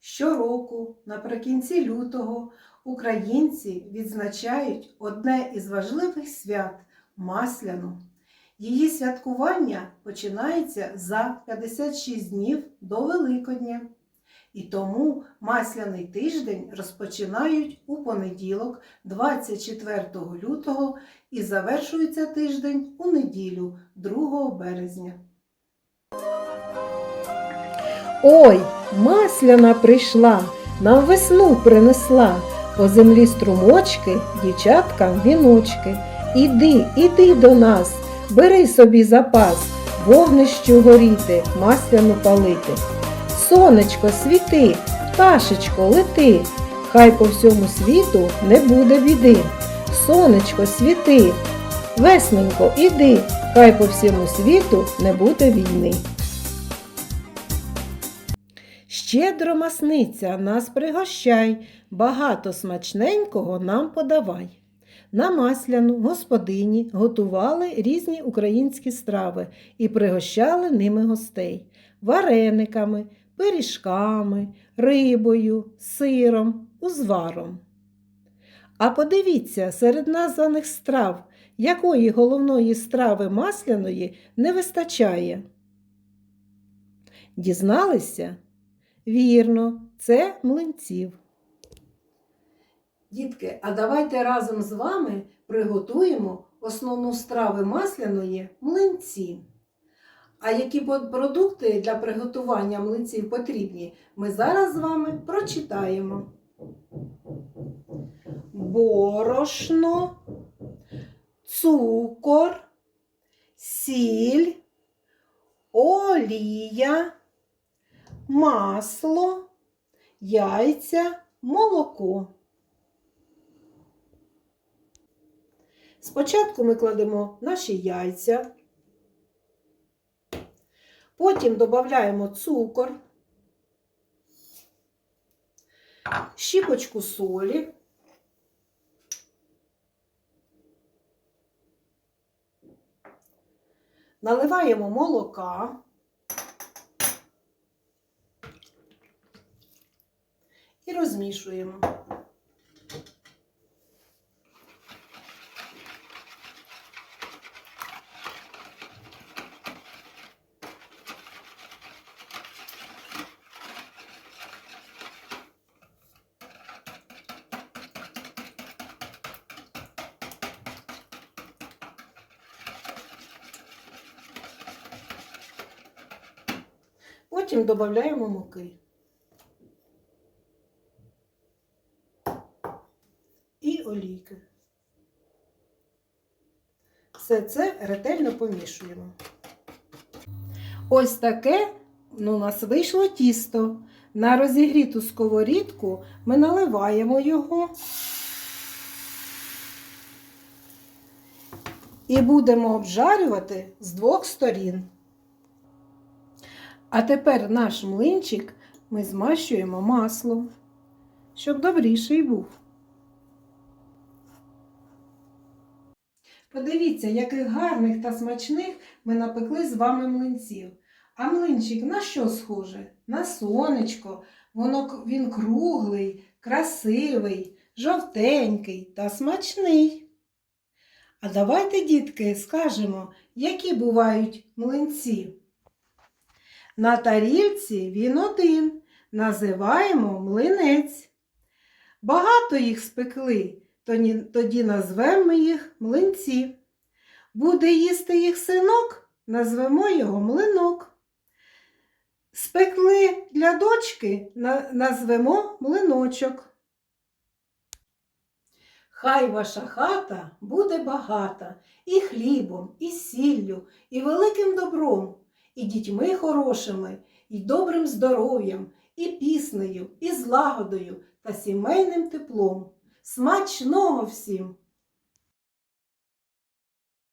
Щороку, наприкінці лютого, українці відзначають одне із важливих свят Масляну. Її святкування починається за 56 днів до Великодня. І тому масляний тиждень розпочинають у понеділок, 24 лютого, і завершується тиждень у неділю, 2 березня. Ой, масляна прийшла, нам весну принесла. По землі струмочки, дівчаткам віночки. Іди, іди до нас, бери собі запас, вогнищу горіти, масляну палити. Сонечко світи, пташечко лети, хай по всьому світу не буде біди. Сонечко світи, весненько, іди, хай по всьому світу не буде війни. Щедро масниця нас пригощай, багато смачненького нам подавай. На масляну господині готували різні українські страви і пригощали ними гостей варениками, пиріжками, рибою, сиром, узваром. А подивіться, серед названих страв, якої головної страви масляної не вистачає. Дізналися? Вірно, це млинців. Дітки, а давайте разом з вами приготуємо основну страви масляної млинці. А які продукти для приготування млинців потрібні, ми зараз з вами прочитаємо. Борошно, цукор, сіль, олія, масло, яйця, молоко. Спочатку ми кладемо наші яйця, потім додаємо цукор, щіпочку солі, наливаємо молока. І розмішуємо. Потім додаємо муки. і олійки. Все це ретельно помішуємо. Ось таке ну, у нас вийшло тісто. На розігріту сковорідку ми наливаємо його і будемо обжарювати з двох сторін. А тепер наш млинчик ми змащуємо маслом, щоб добріший був. Подивіться, яких гарних та смачних ми напекли з вами млинців. А млинчик на що схоже? На сонечко. Воно, він круглий, красивий, жовтенький та смачний. А давайте, дітки, скажемо, які бувають млинці. На тарілці він один. Називаємо млинець. Багато їх спекли, тоді, назвемо їх млинці. Буде їсти їх синок, назвемо його млинок. Спекли для дочки, назвемо млиночок. Хай ваша хата буде багата і хлібом, і сіллю, і великим добром, і дітьми хорошими, і добрим здоров'ям, і піснею, і злагодою та сімейним теплом. Смачного всім!